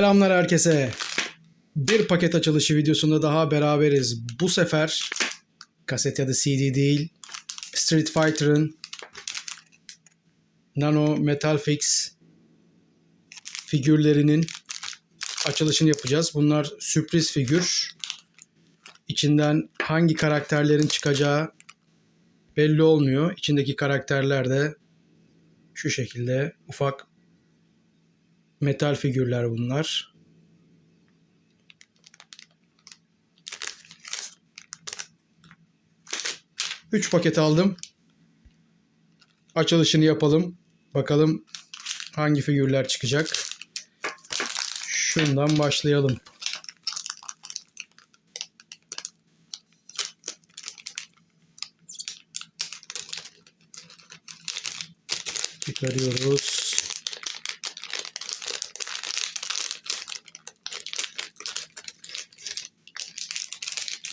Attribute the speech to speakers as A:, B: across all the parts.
A: Selamlar herkese. Bir paket açılışı videosunda daha beraberiz. Bu sefer kaset ya da CD değil. Street Fighter'ın Nano Metal Fix figürlerinin açılışını yapacağız. Bunlar sürpriz figür. İçinden hangi karakterlerin çıkacağı belli olmuyor. İçindeki karakterler de şu şekilde ufak metal figürler bunlar. Üç paket aldım. Açılışını yapalım. Bakalım hangi figürler çıkacak. Şundan başlayalım. Çıkarıyoruz.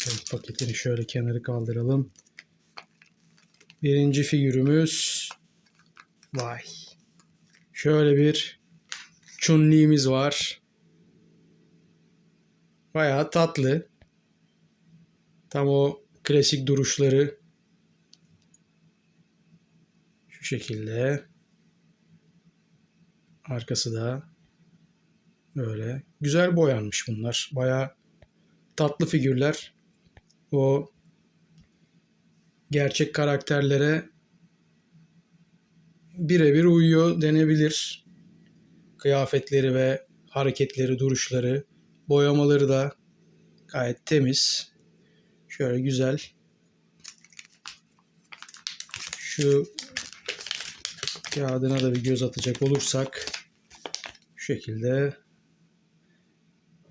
A: Evet, paketini şöyle kenarı kaldıralım. Birinci figürümüz vay. Şöyle bir Chun-Li'miz var. Bayağı tatlı. Tam o klasik duruşları şu şekilde. Arkası da böyle. Güzel boyanmış bunlar. Bayağı tatlı figürler. O gerçek karakterlere birebir uyuyor denebilir. Kıyafetleri ve hareketleri, duruşları, boyamaları da gayet temiz. Şöyle güzel. Şu kağıdına da bir göz atacak olursak şu şekilde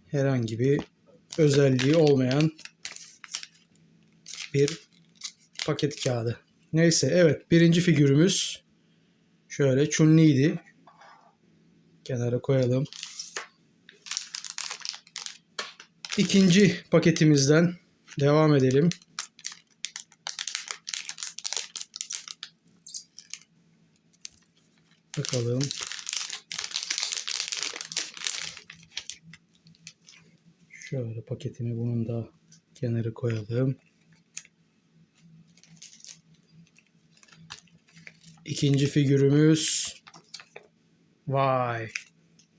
A: herhangi bir özelliği olmayan bir paket kağıdı. Neyse evet birinci figürümüz şöyle Chun-Li'ydi. Kenara koyalım. İkinci paketimizden devam edelim. Bakalım. Şöyle paketini bunun da kenara koyalım. İkinci figürümüz vay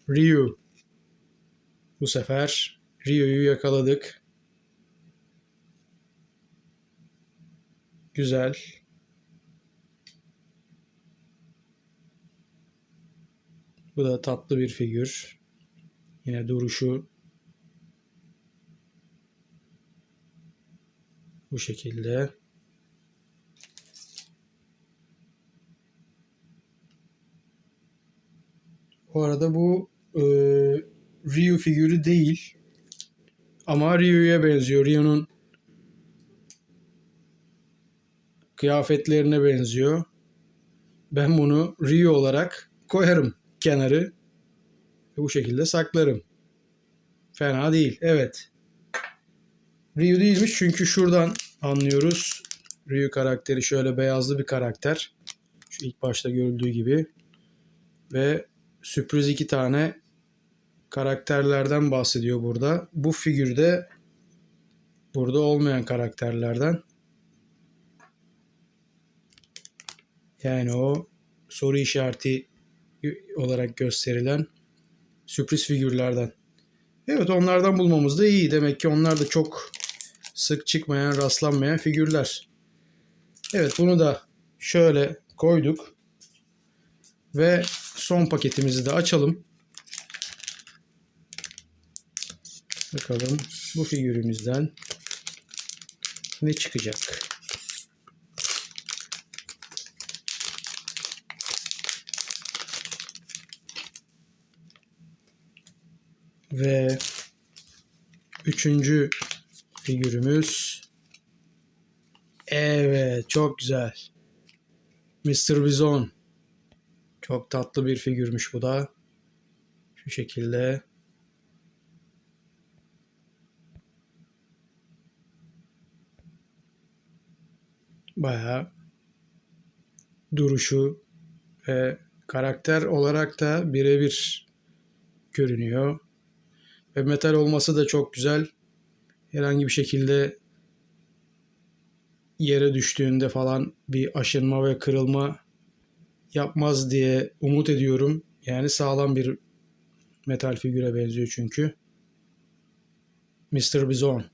A: Ryu. Bu sefer Ryu'yu yakaladık. Güzel. Bu da tatlı bir figür. Yine duruşu bu şekilde. Bu arada bu e, Ryu figürü değil. Ama Ryu'ya benziyor. Ryu'nun kıyafetlerine benziyor. Ben bunu Ryu olarak koyarım kenarı. Bu şekilde saklarım. Fena değil. Evet. Ryu değilmiş çünkü şuradan anlıyoruz. Ryu karakteri şöyle beyazlı bir karakter. Şu ilk başta görüldüğü gibi. Ve sürpriz iki tane karakterlerden bahsediyor burada. Bu figürde burada olmayan karakterlerden. Yani o soru işareti olarak gösterilen sürpriz figürlerden. Evet onlardan bulmamız da iyi. Demek ki onlar da çok sık çıkmayan, rastlanmayan figürler. Evet bunu da şöyle koyduk. Ve son paketimizi de açalım. Bakalım bu figürümüzden ne çıkacak. Ve üçüncü figürümüz Evet çok güzel. Mr. Bison. Çok tatlı bir figürmüş bu da. Şu şekilde. Bayağı duruşu ve karakter olarak da birebir görünüyor. Ve metal olması da çok güzel. Herhangi bir şekilde yere düştüğünde falan bir aşınma ve kırılma yapmaz diye umut ediyorum. Yani sağlam bir metal figüre benziyor çünkü. Mr. Bison.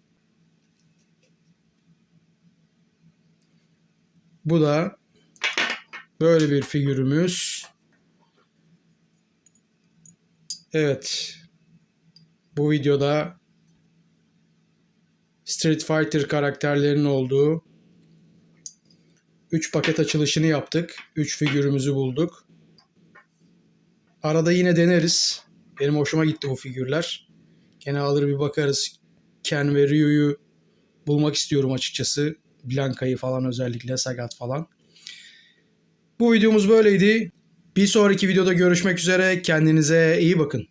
A: Bu da böyle bir figürümüz. Evet. Bu videoda Street Fighter karakterlerinin olduğu 3 paket açılışını yaptık. 3 figürümüzü bulduk. Arada yine deneriz. Benim hoşuma gitti bu figürler. Gene alır bir bakarız. Ken ve Ryu'yu bulmak istiyorum açıkçası. Blanka'yı falan özellikle Sagat falan. Bu videomuz böyleydi. Bir sonraki videoda görüşmek üzere. Kendinize iyi bakın.